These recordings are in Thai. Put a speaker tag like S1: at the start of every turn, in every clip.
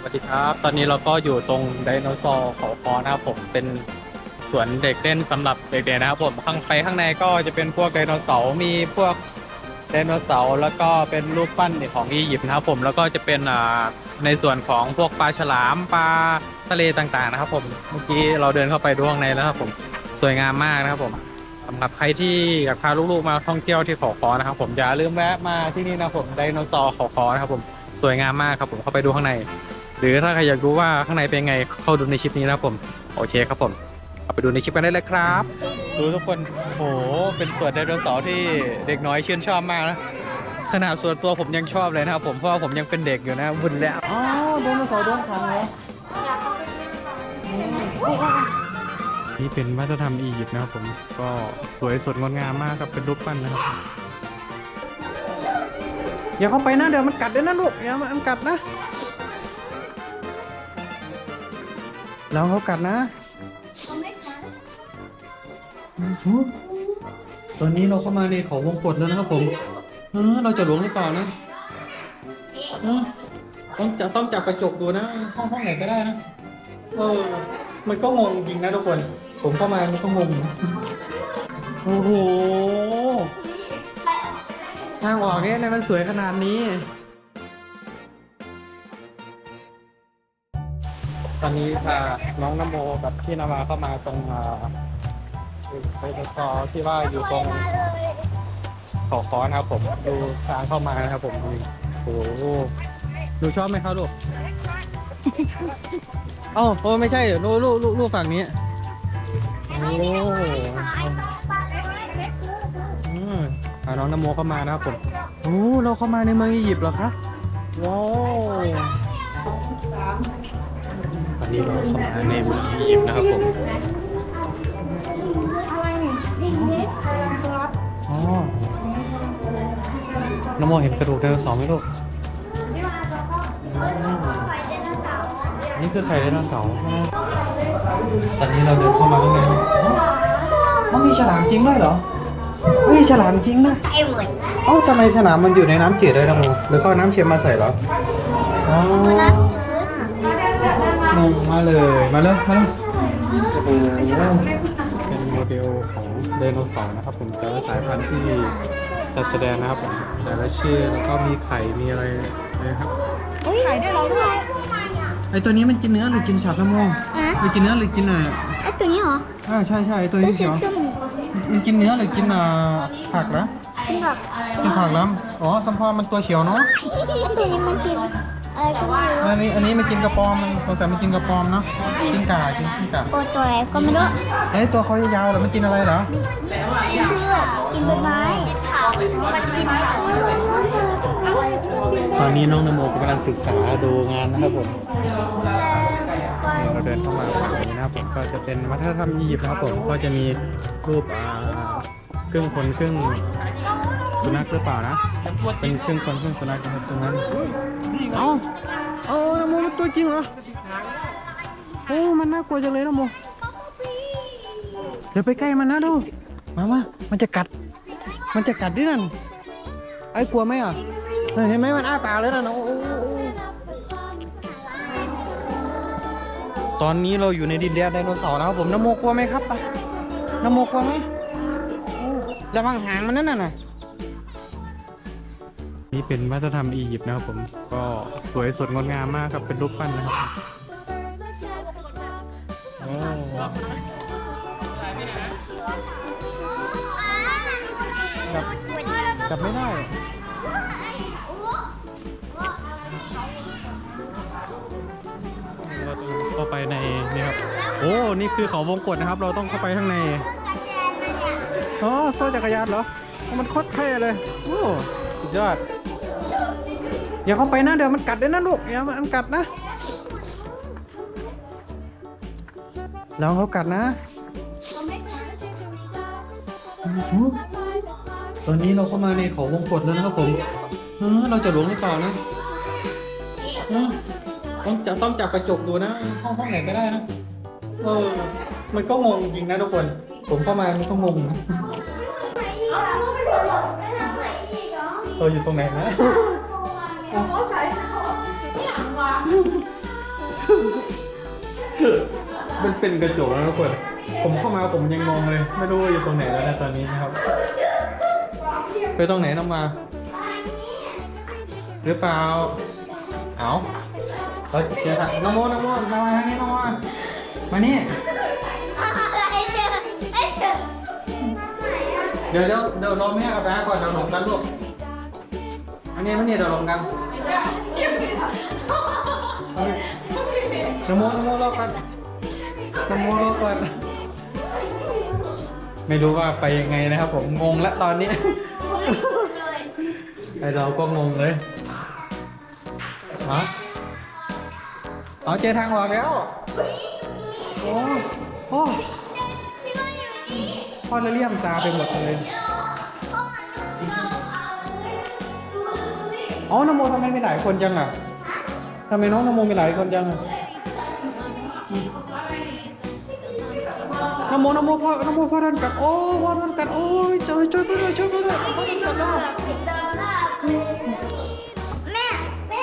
S1: สวัสดีครับ ตอนนี้เราก็อยู่ตรงไดโนเสาร์เขาคอนะครับผมเป็นสวนเด็กเล่นสำหรับเด็กๆนะครับผมข้างไปข้างในก็จะเป็นพวกไดโนเสาร์มีพวกไดโนเสาร์แล้วก็เป็นรูปปั้นของอียิปต์นะครับผมแล้วก็จะเป็นในส่วนของพวกปลาฉลามปลาทะเลต่างๆนะครับผมเมื่อกี้เราเดินเข้าไปดูข้างในแล้วครับผมสวยงามมากนะครับผมสำหรับใครที่อยากพาลูกๆมาท่องเที่ยวที่เขาคอนะครับผมอย่าลืมแวะมาที่นี่นะครับผมไดโนเสาร์เขาคอนะครับผมสวยงามมากครับผมเข้าไปดูข้างใน หรือถ้าใครอยากรู้ว่าข้างในเป็นไงเข้าดูในคลิปนี้นะครับผม โอเคครับผมเอาไปดูในคลิปกันได้เลยครับ ดูทุกคนโหเป็นสวนไดโนเสาร์ที่เด็กน้อยชื่นชอบมากนะขนาดส่วนตัวผมยังชอบเลยนะครับผมเพราะว่าผมยังเป็นเด็กอยู่นะบุญแล้วอ๋อไดโนเสาร์ดวงพังเหรอนี่เป็นวัฒนธรรมอียิปต์นะครับผมก็สวยสดงดงามมากครับเป็นรูปปั้นนะครับอย่าเข้าไปนะเดี๋ยวมันกัดด้วยนะลูกอย่ามันกัดนะ แล้วเขากัดนะตอนนี้เราเข้ามาในเขาวงกตแล้วนะครับผม เออ เราจะหลงหรือเปล่านะเออต้องจะต้องจับกระจกดูนะ ห้องห้องไหนก็ได้นะ เออ มันก็งงจริงนะทุกคน ผมเข้ามามันก็งงนะโอ้โห ทางออกเนี่ยมันสวยขนาดนี้ ตอนนี้น้องนโมกับพี่นาวาเข้ามาตรงไปตอที่ว่าอยู่ตรงขอคอนครับผมดูทางเข้ามานะครับผมโอ้โหดูชอบไหมครับลูกเอ้าโอ้ไม่ใช่ลูกลูกลูกลูกฝั่งนี้โอ้อืมพาน้องนโมเข้ามานะครับผมโอ้เราเข้ามาในเมืองอียิปต์เหรอครับว้าว ตอนนี้เราเข้ามาในเมืองอียิปต์นะครับผมอ๋อนโมเห็นกระดูกไดโนเสาร์ไหมลูกนี่คือไข่ไดโนเสาร์นะตอนนี้เราเดินเข้ามาข้างในเขามีฉลามจริงด้วยเหรอเฮ้ยฉลามจริงนะ
S2: ใจหมด
S1: เอ้าทำไมฉลามมันอยู่ในน้ำจืดด้วยนะโมหรือเขาเอาน้ำเค็มมาใส่เหรออ๋อ
S2: นะจืด
S1: งงมาเลย มาเลยมาเลยโอ้โหเป็นโมเดลของไดโนเสาร์นะครับผมแต่ละสายพันธุ์ที่จัดแสดงนะครับผมแต่ละชื่อแล้วก็มีไข่มีอะไรนะครับ
S2: อุ้ยขายได้เราด้วย
S1: ไอตัวนี้มันกินเนื้อหรือกินสัตว์นะโม
S2: อะ
S1: มันกินเนื้อหรือกินอะไร
S2: ไอ้ตัวนี้เหรอ
S1: อ่าใช่ใช่ไอ้ตัวนี้
S2: รู้สึ
S1: เขี
S2: ก
S1: ยว
S2: เครื่องหมู
S1: มันกินเนื้อหรือกินอ่าผักนะ
S2: กินแบบ
S1: กินผักแล้วอ๋อสัมพอมันตัวเขียวเนาะ
S2: ตัวนี้มันกิน อะไรก็ไม่รู้
S1: อันนี้อันนี้มันกินกระปอมมันสงสัยมันกินกระปอมเนาะกินกากินกินกา
S2: โอ้ตัวอะไรก็ไม่รู้
S1: ไอ้ยตัวเขายาวๆเหรอมันกินอะไรเหรอ
S2: กินเพื่อกกินใบไม้มันกินผัก
S1: ตอนนี้น้องนโมกำลังศึกษาดูงานนะครับผมเราเดินเข้ามาฝั่งนี้นะครับผมก็จะเป็นวัฒนธรรมอียิปต์นะครับผมก็จะมีรูปอ่าครึ่งคนครึ่งสุนัขหรือเปล่านะเป็นครึ่งคนครึ่งสุนัขนะครับตรงนั้น เอาเอานโมมันตัวจริงเหรอ โอ้ มันน่ากลัวจังเลยนโมเดี๋ยวไปใกล้มันนะดู มามามันจะกัด มันจะกัดดินั่น ไอ้กลัวไหมอะเอเห็นไหมมันอ้าปากเลยนะน้องโอ้ตอนนี้เราอยู่ในดินแดนไดโนเสาร์นะครับผมนโมกลัวไหมครับไปนโมกลัวไหมระวังหางมันนั่นน่ะ นี่เป็นวัฒนธรรมอียิปต์นะครับผม ก็สวยสดงดงามมากครับ เป็นรูปปั้นนะครับโอ้จับจับไม่ได้ เราต้องเข้าไปในนี่ครับ โอ้ นี่คือเขาวงกตนะครับ เราต้องเข้าไปข้างใน อ๋อ โซ่จักรยานเหรอ มันโคตรเท่เลย โอ้ สุดยอด อย่าเข้าไปนะเดี๋ยวมันกัดด้วยนะลูกอย่ามันกัดนะแล้วเขากัดนะ ตอนนี้เราเข้ามาในเขาวงกตแล้วนะครับผมเออเราจะหลงหรือเปล่านะเออต้องจะต้องจับกระจกดูนะ ห้องห้องไหนก็ได้นะเออมันก็งงจริงนะทุกคน ผมเข้ามามันก็งงนะเอออยู่ตรงไหนนะ
S2: มั
S1: นเป็นกระจกนะทุกคน ผมเข้ามาผมยังงงเลย ไม่รู้ว่าอยู่ตรงไหนแล้วนะตอนนี้นะครับ ไปตรงไหนน้องมา หรือเปล่า เอาเราเจอทางน้องโมน้องโมมาทางนี้น้องโมมานี่
S2: เดี๋
S1: ยวเดี๋ยวเดี๋ยวรอแม่กับน้าก่อนเดี๋ยวลงกันลูกอันนี้มันนี่เดี๋ยวลงกัน นโมนโมรอกันนโมรอก่อนไม่รู้ว่าไปยังไงนะครับ ผมงงแล้วตอนนี้
S2: เลย
S1: ไอเราก็งงเลยฮะเอาเจอทางออกแล้วโอ้โอ้
S2: ย
S1: พ่อละเลี่ยมตาไปหมดเลย
S2: อ๋อ
S1: นโมทำไมมีหลายคนจังอะทำไมน้องนโมมีหลายคนจังอะ โมนโมพ่อนโมพ่อดันกัดโอ้พ่อดันกัดโอ้ยช่วยช่วยเพื่อนหน่อยช่วยเพื่อนหน่อยพ่อดันกัดแล้ว
S2: แม่แม่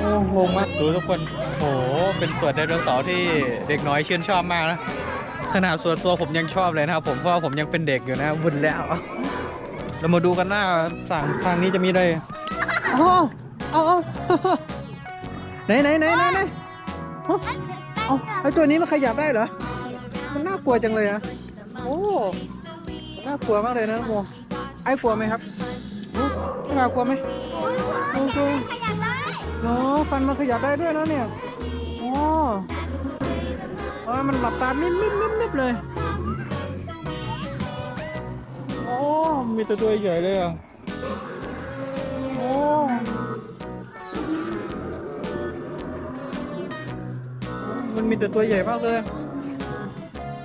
S1: โอ้งงมากดูทุกคนโอ้โหเป็นสวนไดโนเสาร์ที่เด็กน้อยชื่นชอบมากนะขนาดส่วนตัวผมยังชอบเลยนะครับผมเพราะว่าผมยังเป็นเด็กอยู่นะวุ่นแล้ว เรามาดูกันหน้าสั่งทางนี้จะมีอะไรอ๋อเอาเอาไหนไหนไหนไหนไหน เอาเอาไอตัวนี้มันขยับได้เหรอ มันน่ากลัวจังเลยอะโอ้ น่ากลัวมากเลยนะโมไอ้กลัวไหมครับไม่น่ากลัวไหม
S2: โอ้ยพ่อขยับได้
S1: อ๋อฟันมันขยับได้ด้วยแล้วเนี่ยอ๋ออ๋อมันหลับตามิบมิบมิบมิบเลย โอ้ มีแต่ตัวใหญ่เลยอะ มีแต่ตัวใหญ่มากเลย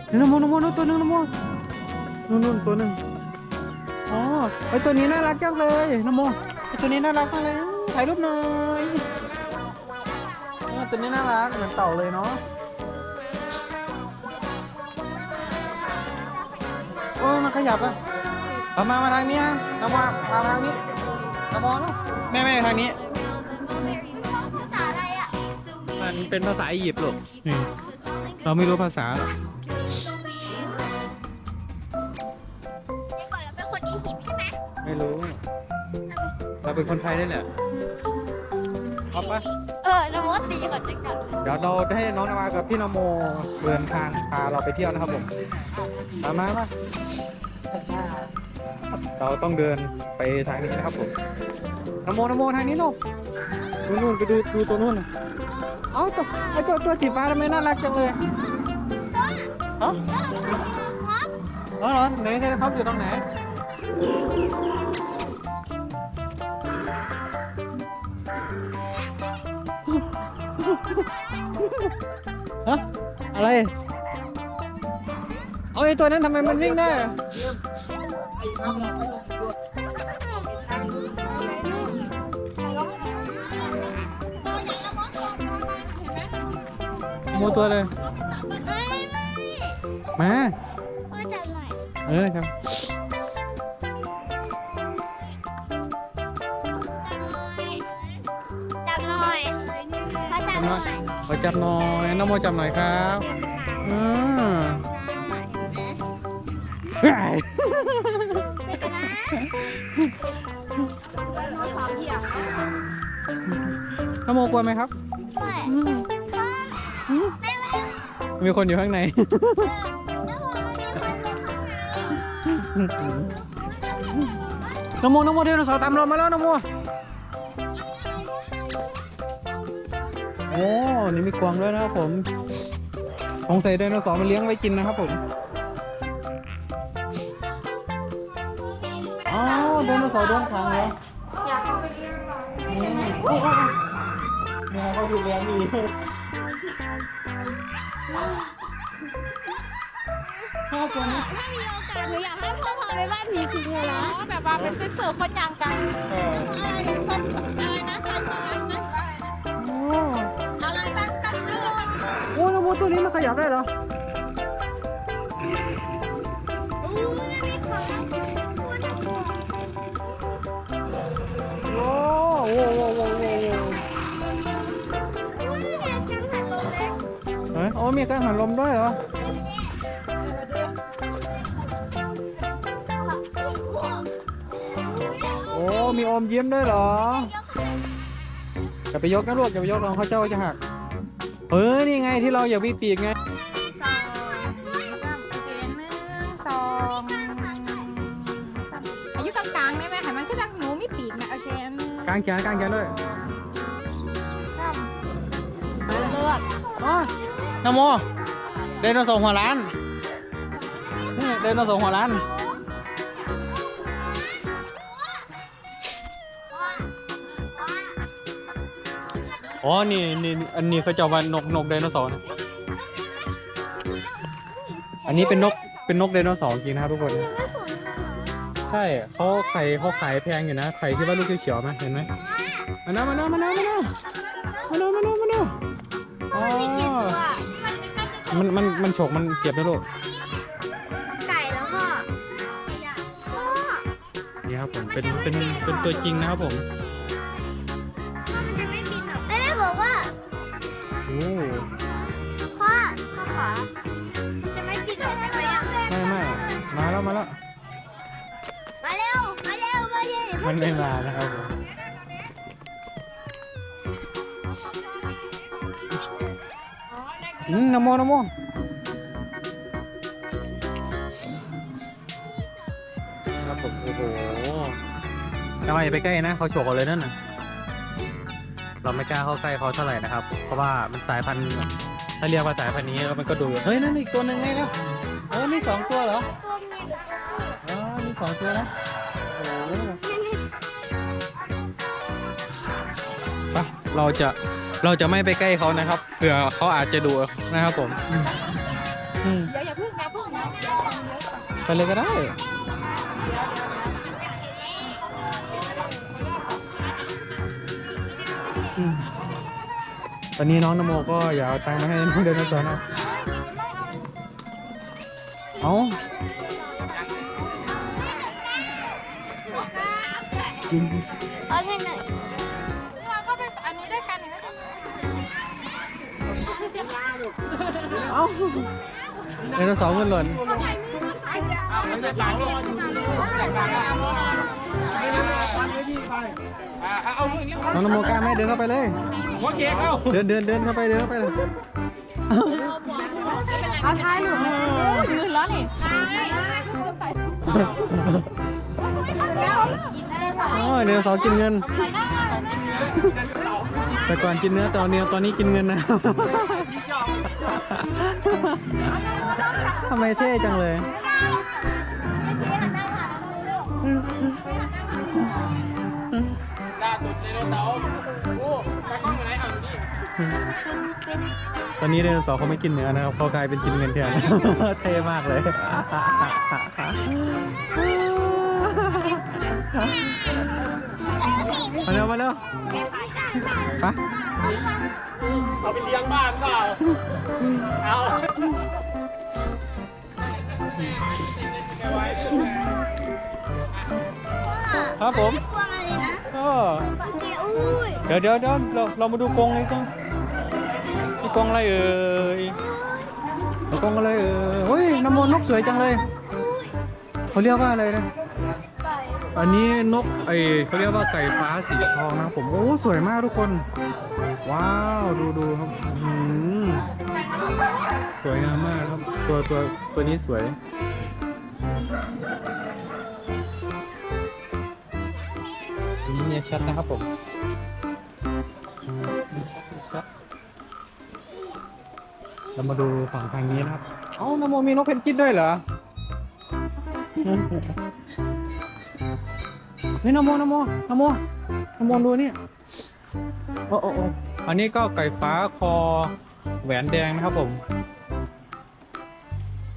S1: นี่นโมนโมนตัวหนึงนโมนู่นนู่นตัวหนึ่งอ๋อไอตัวนี้น่ารักจังเลยนโมไอตัวนี้น่ารักมากเลยถ่ายรูปหน่อยอ๋อตัวนี้น่ารักเหมือนเต่าเลยเนาะโอ้มันขยับอะเอามามาทางนี้ฮะเอามามาทางนี้เอามองนแม่แม่ทางนี้ มันเป็นภาษาอียิปต์ลูกนี่เราไม่รู้ภาษาหรอก
S2: เด็กก่อนเราเป็นคนอียิปต์ใช่ไหม
S1: ไม่รู้ เราเป็นคนไทยนี่แหละเอาปะ
S2: เออน้ำมดตีก่อนจะกลับ
S1: เดี๋ยวเราจะให้น้องนาวากับพี่นโมเดินทางพาเราไปเที่ยวนะครับผมมามามาเราต้องเดินไปทางนี้นะครับผมนโมนโมทางนี้ลูก นู่นนู่นไปดูดูตัวนู่นน่ะเอ้าตัวไอตัวตัวสีฟ้าทำไมน่ารักจังเลยเอ้า
S2: ครับ
S1: อ๋อเหรอไหนไหนเขาอยู่ตรงไหนฮะอะไรเอาไอตัวนั้นทำไมมันวิ่งได้อะโม ตัวเลย
S2: เอ้ยไม่
S1: มา
S2: พ่อจับหน่อย
S1: เออครับ
S2: จับหน่อยพ่อจับหน่อย
S1: ขอจับหน่อยน้องโมจับหน่อยครับอืมเฮ้ยน้องโมกลัวไหมครับ
S2: ไม่
S1: อืม
S2: พ่อ
S1: อืม
S2: ไม่ไม่
S1: มีคนอยู่ข้างใน น้องโมน้องโมเดินสาวตามเรามาแล้วน้องโมโอ้นี่มีกวางด้วยนะครับผมสงสัยไดโนเสาร์มาเลี้ยงไว้กินนะครับผมอ๋อไดโนเสาร์โดนขังเหรอ
S2: อยากเข้าไปเรียนหน่อย
S1: อืมเนี่ยเขาอยู่เลี้ยงดี ชอบตัวนี้
S2: ถ้ามีโอกาสหนูอยากให้พ่อพาไปบ้านผีสิงเลยนะ
S3: แบบว่าเป็นเส้นเสือคนอย่างกัน
S1: เออ
S2: อะไรนะซอยอะไรนะซอยสองนะ
S1: โอ้
S2: อะไรตั้งตั้งชื่อมัน
S1: โอ้แล้วโมตัวนี้มันขยับได้เหรอ
S2: อู้ มี
S1: กังหันลมด้วยเหรอ โอ้ มีอมยิ้มด้วยเหรอ อย่าไปยกนะลูกอย่าไปยกลองเขาเจ้าจะหัก เออ นี่ไงที่เราอย่าวิปีกไง
S3: สองโอเคหนึ่งสองอายุกลางๆได้ไหมให้มันคือดังหนูมีปีกนะโอเคหนึ่ง
S1: กางแขนกางแขนด้วย
S3: สามเลือด
S1: อ๋อ นโมไดโนเสาร์หัวล้านนี่ไดโนเสาร์หัวล้านอ๋อ นี่นี่อันนี้เขาจะว่านกนกไดโนเสาร์นะ อันนี้เป็นนกเป็นนกไดโนเสาร์จริงนะครับทุกคน ใช่เขาไข่เขาขายแพงอยู่นะ ไข่ที่ว่าลูกเขียวๆไหมเห็นไหมมาแล้วมาแล้วมาแล้วมาแล้วมาแล้วมาแล้วมาแล้วอ๋อ
S2: มีกี่ตัว
S1: มันมันมันฉกมันเจ็บนะลูก
S2: ไก่แล้วพ่อพ่อ
S1: นี่ครับผมเป็นเป็นเป็นตัวจริงนะครับผม
S2: มันจะไม่บินหรอแม่บอกว่า
S1: โอ้
S2: พ่อพ่อขาจะไม่บินหรอใช่ไหมอะ
S1: ไม่ไม่มาแล้วมาแล้ว
S2: มาเร็วมาเร็วมาเร็ว
S1: มันไม่มานะครับผม นโมนโมครับผมโอ้โหทำไมอย่าไปใกล้นะเขาฉกเอาเลยนั่นน่ะ เราไม่กล้าเข้าใกล้เขาเท่าไหร่นะครับ เพราะว่ามันสายพันธุ์ถ้าเรียกว่าสายพันธุ์นี้แล้วมันก็ดู เฮ้ยนั่นอีกตัวหนึ่งไงครับเออมีสองตัวเหรออ๋อมีสองตัวนะโอ้โหไปเราจะ เราจะไม่ไปใกล้เขานะครับเผื่อเขาอาจจะดูนะครับผมอืมอืม
S3: เดี๋ยวอย่าพึ่งนะพึ่งนะ
S1: ไปเลยก็ได้อืมตอนนี้น้องนโมก็อย่าเอาตังค์มาให้น้องเดินมาสอนนะเอากิน
S2: เอาเงิา
S1: ไดโนเสาร์เงินหล่นน้องนโมกล้าไหมเดินเข้าไปเลยเดินเดินเดินเข้าไปเดินเข้าไปเลย
S3: เอาทายอยู่ยืนแล้วนี่
S1: โอ้ยไดโนสาร์กินเงิน แต่ก่อนกินเนื้อตอนนี้ตอนนี้กินเงินนะ ทำไมเท่จังเลยตอนนี้ไดโนเสาร์เขาไม่กินเนื้อนะครับเขากลายเป็นกินเงินแทน เท่มากเลย มาเร็วมาเร็วไป
S4: เอาไปเลี้ยงบ้านเปล่า เอา
S1: ครับผม
S2: กลัวมันเลยนะ
S1: เออ
S2: เดี๋ยวอุ้ย
S1: เดี๋ยวเดี๋ยวเดี๋ยวเราเรามาดูกรงเลยกรงนี่กรงอะไรเอ่ยเอากรงอะไรเอ่ยเฮ้ยน้ำมนต์นกสวยจังเลยเขาเรียกว่าอะไรนะ
S2: ไก่
S1: อันนี้นกไอเขาเรียกว่าไก่ฟ้าสีทองนะผมโอ้สวยมากทุกคน ว้าวดูดูครับอืมสวยงามมากครับตัวตัวตัวนี้สวยอันนี้เนี่ยชัดนะครับผมชัดเรามาดูฝั่งทางนี้นะครับเอ้านโมมีนกเพนกวินด้วยเหรอ เฮ้ยนโมนโมนโมนโมดูนี่โอ้โอ้โอ้อันนี้ก็ไก่ฟ้าคอแหวนแดงนะครับผม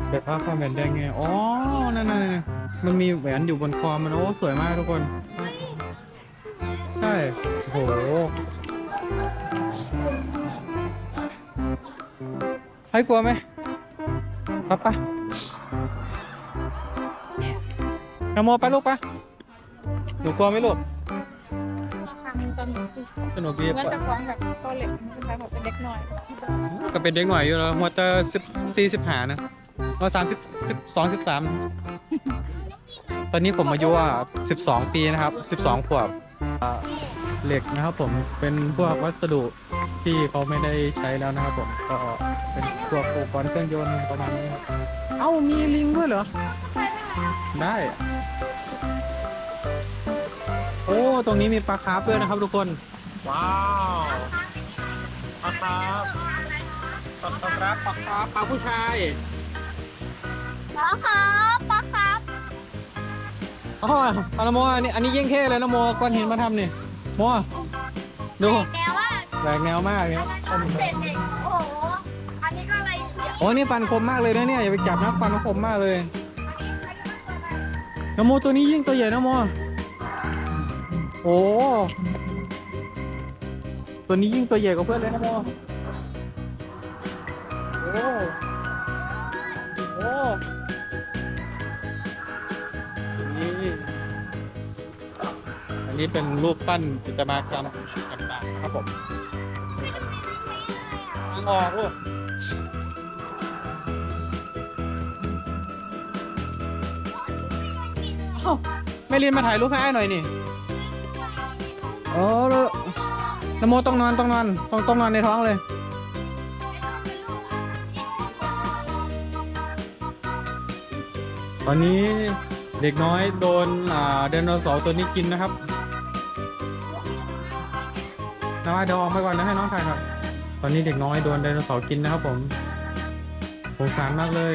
S1: ไก่ฟ้าคอแหวนแดงไงอ๋อนั่นนั่นนั่นมันมีแหวนอยู่บนคอมันโอ้สวยมากทุกคน ใช่โอ้โหให้กลัวไหมปะปะ นโมไปลูกปะหนูกลัวไหมลูก
S3: สนุกดี
S1: สนุกดี
S3: เงินจะฟ้องแบบตัวเล็กไม่ใช่แบบเป็นเด็กหน่อย
S1: ก็เป็นเด็กหน่อยอยู่แล้วหัวเตอร์สิบสี่สิบห้านะเราสามสิบสิบสองสิบสามตอนนี้ผมอายุว่าสิบสองปีนะครับสิบสองขวบอ่าเหล็กนะครับผมเป็นพวกวัสดุที่เขาไม่ได้ใช้แล้วนะครับผมก็เป็นพวกอุปกรณ์เครื่องยนต์ประมาณนี้ครับเอ้ามีลิงด้วยเหรอ ได้โอ้ตรงนี้มีปลาคาร์ฟด้วยนะครับทุกคน ว้าวปลาคาร์ฟปลาคาร์ฟปลาคาร์ฟปลาผู้ชาย
S2: ปลาครับปลาครับ
S1: อ๋อเอาละโมอันนี้อันนี้ยิ่งเท่เลยนะโมก้อนหินมาทำนี่โมดู
S2: แกว่า
S1: แหวกแนวมากเนี่ย
S2: เด็กเด็กโอ้โห อันนี้ก็อะไรเดี๋ยว
S1: โอ้นี่ฟันคมมากเลยนะเนี่ยอย่าไปจับนะฟันคมมากเลยนะโมตัวนี้ยิ่งตัวใหญ่นะโม โโอ้ตัวนี้ยิ่งตัวใหญ่กว่าเพื่อนเลยนะโมโอ้โอ้นี่อันนี้เป็นรูปปั้นจิตรมากรรมต่างๆนะครับผมทางออกลูกเอ้าแม่ลินมาถ่ายรูปให้อ้ายหน่อยนี่ โอ้นโมต้องนอนต้องนอนต้องต้องนอนในท้องเลย ตอนนี้เด็กน้อยโดนอ่าไดโนเสาร์ตัวนี้กินนะครับนะว่าเดี๋ยวออกไปก่อนนะให้น้องถ่ายครับ ตอนนี้เด็กน้อยโดนไดโนเสาร์กินนะครับผมสงสารมากเลย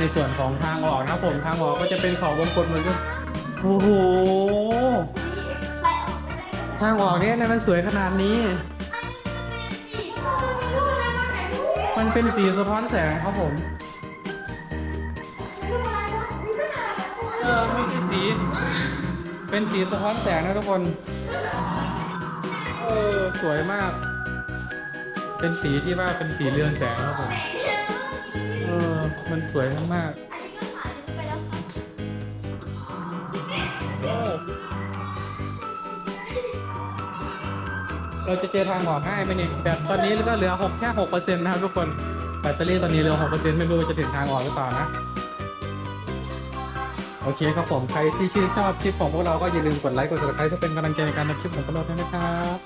S1: ในส่วนของทางออกนะครับผมทางออกก็จะเป็นเขาวงกลมเหมือนกันโอ้โหทางออกเนี่ยนะมันสวยขนาดนี้ มันเป็นสีสะท้อนแสงครับผมเออมีที่สี เป็นสีสะท้อนแสงนะทุกคนเออสวยมาก เป็นสีที่ว่าเป็นสีเรืองแสงครับผม มันสวยมากๆโอ้เราจะเจอทางออกง่ายไหมเนี่ยแบบตอนนี้ก็เหลือหกแค่หกเปอร์เซ็นต์นะครับทุกคนแบตเตอรี่ตอนนี้เหลือหกเปอร์เซ็นต์ไม่รู้จะถึงทางออกหรือเปล่านะ โอเคครับผมใครที่ชื่นชอบคลิปของพวกเราก็อย่าลืมกดไลค์กด subscribe เพื่อเป็นกำลังใจในการทำคลิปของพวกเราด้วยนะครับ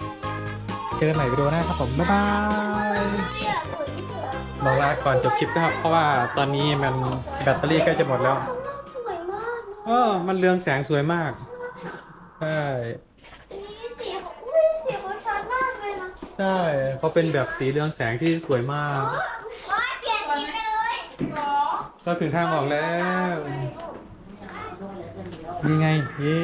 S1: เจอกันใหม่วิดีโอหน้าครับผม บ๊ายบาย บอกลาก่อนจบคลิปนะครับ เพราะว่าตอนนี้มันแบตเตอรี่ใกล้จะหมดแล้ว
S2: สวยมาก
S1: เออ มันเรืองแสงสวยมาก ใช่
S2: นี่สีของอุ้ยสีเขาชัดมากเลยนะ
S1: ใช่เขาเป็นแบบสีเรืองแสงที่สวยมาก
S2: ว้าเปลี่ยนสีไปเลย
S1: ก็ถึงทางออกแล้ว นี่ไง เย้